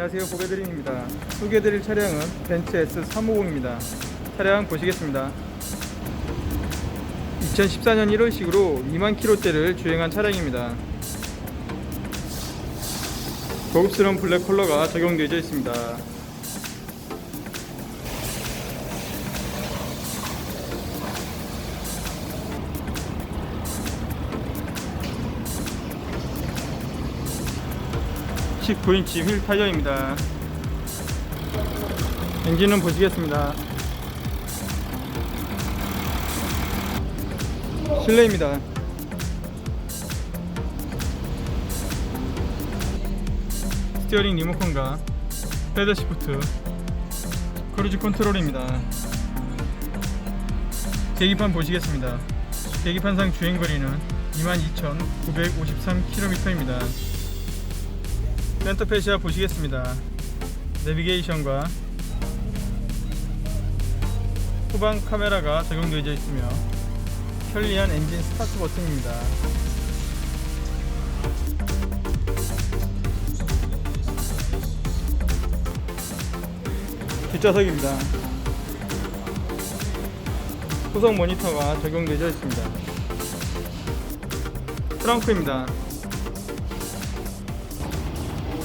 안녕하세요. 보배드림입니다. 소개해드릴 차량은 벤츠 S350입니다. 차량 보시겠습니다. 2014년 1월식으로 2만 킬로대를 주행한 차량입니다. 고급스러운 블랙 컬러가 적용되어 있습니다 (19인치) 휠 타이어입니다. 엔진은 보시겠습니다. 실내입니다. 스티어링 리모컨과 패드 시프트 크루즈 컨트롤입니다. 계기판 보시겠습니다. 계기판상 주행 거리는 22,953km입니다 센터페시아 보시겠습니다 내비게이션과 후방 카메라가 적용되어 있으며 편리한 엔진 스타트 버튼입니다 뒷좌석입니다. 후속 모니터가 적용되어 있습니다. 트렁크입니다.